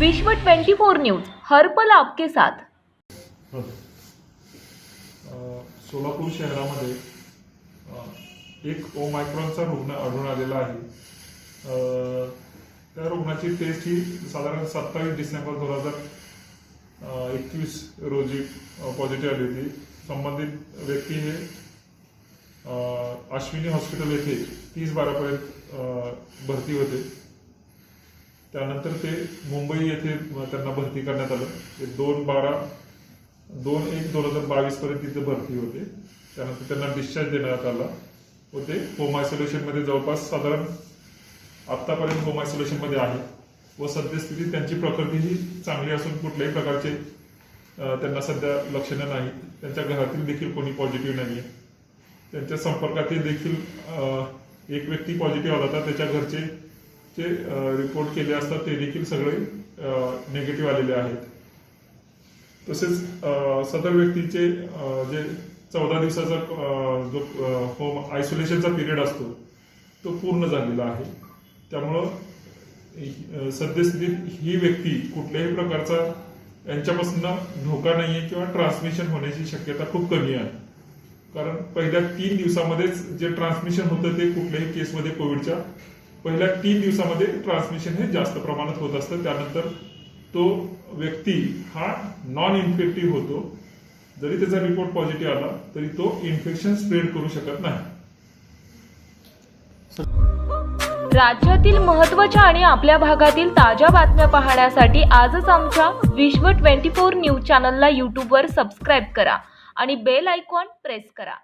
विश्व 24 न्यूज हर्पल आपके साथ. सोलापूर शहरामध्ये एक ओमायक्रॉनचा रुग्ण आढळून आलेला आहे. त्या रुग्णाची टेस्ट ही साधारण सत्तावीस डिसेंबर दोन हजार एकवीस रोजी पॉझिटिव्ह आली होती. संबंधित व्यक्ती हे अश्विनी हॉस्पिटल येथे तीस बारापर्यंत भरती होते. त्यानंतर ते मुंबई येथे त्यांना भरती करण्यात आलं. ते दोन बारा दोन एक दोन हजार बावीसपर्यंत तिथे भरती होते. त्यानंतर त्यांना डिस्चार्ज देण्यात आला. व ते होम आयसोलेशनमध्ये जवळपास साधारण आत्तापर्यंत होम आयसोलेशनमध्ये आहे. व सद्यस्थितीत त्यांची प्रकृती ही चांगली असून कुठल्याही प्रकारचे त्यांना सध्या लक्षणं नाही त्यांच्या घरातील देखील कोणी पॉझिटिव्ह नाही आहे त्यांच्या संपर्कातील देखील एक व्यक्ती पॉझिटिव्ह आला होता. त्याच्या घरचे ते रिपोर्ट केले असतात ते देखील सगळे निगेटिव्ह आलेले आहेत. तसेच सदर व्यक्तीचे जे चौदा दिवसाचा जो होम आयसोलेशनचा पिरियड असतो तो पूर्ण झालेला आहे. त्यामुळं सद्यस्थितीत ही व्यक्ती कुठल्याही प्रकारचा यांच्यापासून धोका नाही आहे किंवा ट्रान्समिशन होण्याची शक्यता खूप कमी आहे. कारण पहिल्या तीन दिवसामध्येच जे ट्रान्समिशन होतं ते कुठल्याही केसमध्ये कोविडच्या पहिल्या तीन दिवसामध्ये ट्रान्समिशन हे जास्त प्रमाणात होत असतं. त्यानंतर तो व्यक्ती हा नॉन इन्फेक्टिव्ह होतो. जरी त्याचा रिपोर्ट पॉझिटिव्ह आला तरी तो इन्फेक्शन स्प्रेड करू शकत नाही. राज्यातील महत्त्वाच्या आणि आपल्या भागातील ताज्या बातम्या पाहण्यासाठी आजच आमच्या विश्व 24 न्यूज चॅनलला यूट्यूबवर सबस्क्राईब करा आणि बेल आयकॉन प्रेस करा.